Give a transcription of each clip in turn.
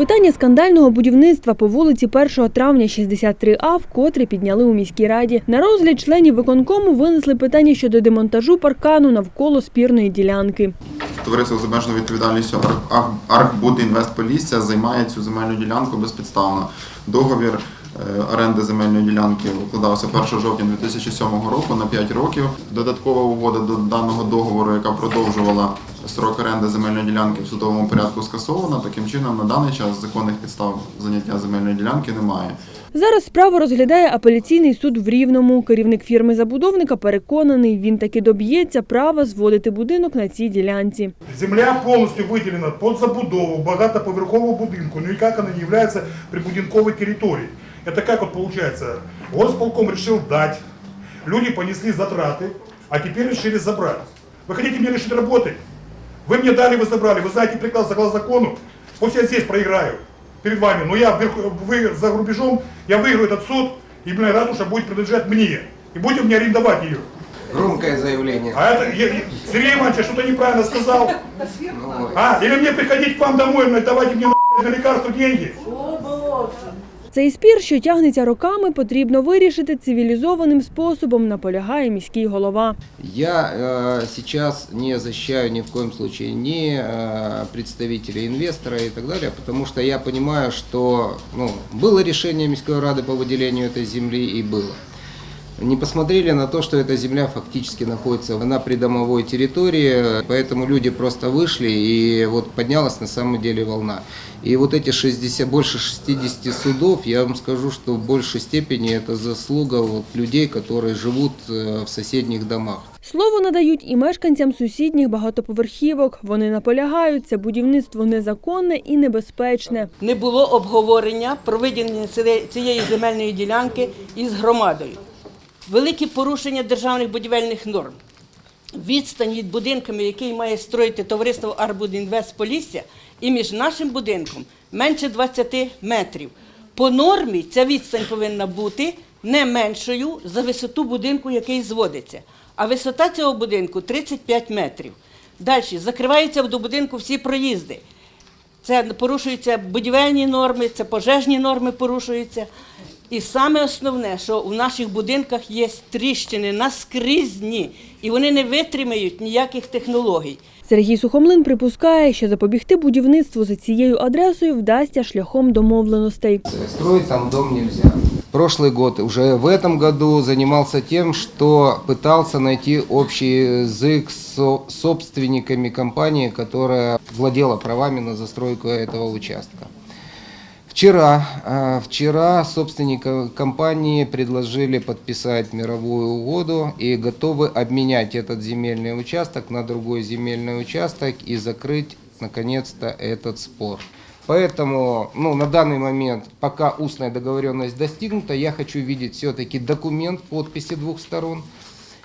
Питання скандального будівництва по вулиці 1 травня 63А вкотре підняли у міській раді. На розгляд членів виконкому винесли питання щодо демонтажу паркану навколо спірної ділянки. Товариство з обмеженою відповідальністю Ар- Ар- Архбудінвест Полісся займає цю земельну ділянку безпідставно. Договір е, оренди земельної ділянки укладався 1 жовтня 2007 року на 5 років. Додаткова угода до даного договору, яка продовжувала срок оренди земельної ділянки в судовому порядку скасована. Таким чином, на даний час законних підстав заняття земельної ділянки немає. Зараз справу розглядає апеляційний суд в Рівному. Керівник фірми забудовника переконаний, він таки доб'ється права зводити будинок на цій ділянці. Земля полностью выделена под забудову багатоповерхового будинку, но никак она не является прибудинковой территорией. Это как вот получается? Горосполком решил дать, люди понесли затраты, а теперь решили забрать. Вы хотите меня лишить работы? Вы мне дали, вы забрали. Вы знаете прекрасно, согласно закону, пусть я здесь проиграю перед вами, но я вы за рубежом, я выиграю этот суд, и моя ратуша будет принадлежать мне. И будете мне арендовать ее. Громкое заявление. А это, я- я- Сергей Иванович, я что-то неправильно сказал. А, или мне приходить к вам домой, давайте мне на, на лекарства деньги. Цей спір, що тягнеться роками, потрібно вирішити цивілізованим способом, наполягає міський голова. Я э, сейчас не защищаю ни в коем случае ни э, представителей инвестора и так далее, потому что я понимаю, что ну, было решение Мирской Рады по выделению этой земли и было. Не посмотрели на то, что эта земля фактически находится на придомовой территории, поэтому люди просто вышли и вот поднялась на самом деле волна. И вот эти 60, больше 60 судов, я вам скажу, что в большей степени это заслуга вот людей, которые живут э, в соседних домах. Слово надають і мешканцям сусідніх багатоповерхівок. Вони наполягають, це будівництво незаконне і небезпечне. не було обговорення про виділення цієї- цієї земельної ділянки із громадою. Великі порушення державних будівельних норм. Відстань від будинками, який має строїти товариство Арбудінвест Полісся, і між нашим будинком менше 20 метрів. По нормі ця відстань повинна бути не меншою за висоту будинку, який зводиться. А висота цього будинку 35 метрів. Далі закриваються до будинку всі проїзди. Це порушуються будівельні норми, це пожежні норми порушуються. І саме основне, що у наших будинках є тріщини наскрізні, і вони не витримають ніяких технологій. Сергій Сухомлин припускає, що запобігти будівництву за цією адресою вдасться шляхом домовленостей. Строить там дом нельзя. Прошлый год, уже в этом году занимался тем, что пытался найти общий язык с со- собственниками компании, которая владела правами на застройку этого участка. Вчера, э, вчера собственники компании предложили подписать мировую угоду и готовы обменять этот земельный участок на другой земельный участок и закрыть наконец-то этот спор. Поэтому ну, на данный момент, пока устная договоренность достигнута, я хочу видеть все-таки документ подписи двух сторон.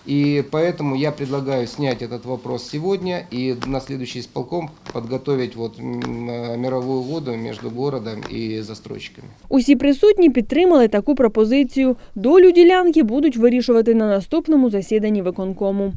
И поэтому я предлагаю снять этот вопрос сегодня и на следующий исполком подготовить вот м, э, мировую воду между городом и застройщиками. Усі присутні підтримали таку пропозицію. Долю ділянки будуть вирішувати на наступному засіданні виконкому.